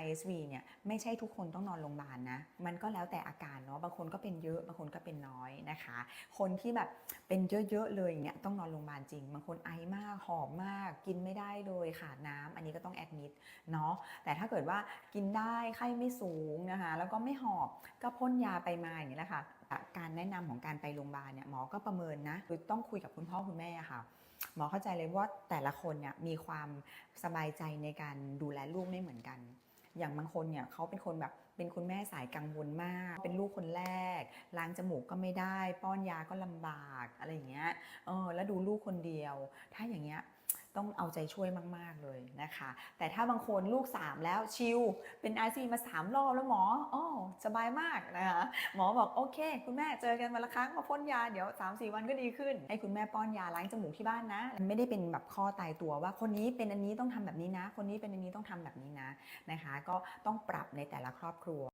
ISV เนี่ยไม่ใช่ทุกคนต้องนอนโรงพยาบาลนะ มันก็แล้วแต่อาการเนาะ บางคนก็เป็นเยอะ บางคนก็เป็นน้อยนะคะ คนที่แบบเป็นเยอะๆเลยเงี้ยต้องนอนโรงพยาบาลจริง บางคนไอมาก หอบมาก กินไม่ได้เลยขาดน้ำอันนี้ก็ต้องแอดมิดเนาะ แต่ถ้าเกิดว่ากินได้ไข้ไม่สูงนะคะ แล้วก็ไม่หอบ ก็พ่นยาไปมาอย่างนี้แหละคะ่ะ การแนะนำของการไปโรงพยาบาลเนี่ยหมอก็ประเมินนะ คือต้องคุยกับคุณพ่อคุณแม่ค่ะหมอเข้าใจเลยว่าแต่ละคนเนี่ยมีความสบายใจในการดูแลลูกไม่เหมือนกัน อย่างบางคนเนี่ยเขาเป็นคนแบบเป็นคุณแม่สายกังวลมาก เป็นลูกคนแรก ล้างจมูกก็ไม่ได้ ป้อนยาก็ลำบากอะไรอย่างเงี้ยเออแล้วดูลูกคนเดียว ถ้าอย่างเงี้ย ต้องเอาใจช่วยมาก ๆ เลยนะคะ แต่ถ้าบางคนลูก 3 แล้วชิลเป็นไอซีมา 3 รอบแล้วหมออ๋อสบายมากนะคะหมอบอกโอเค คุณแม่เจอกันวันละครั้งมาพ่นยาเดี๋ยว 3-4 วันก็ดีขึ้น ให้คุณแม่ป้อนยาล้างจมูกที่บ้านนะ ไม่ได้เป็นแบบข้อตายตัวว่าคนนี้เป็นอันนี้ต้องทำแบบนี้นะ คนนี้เป็นอันนี้ต้องทำแบบนี้นะนะคะ ก็ต้องปรับในแต่ละครอบครัว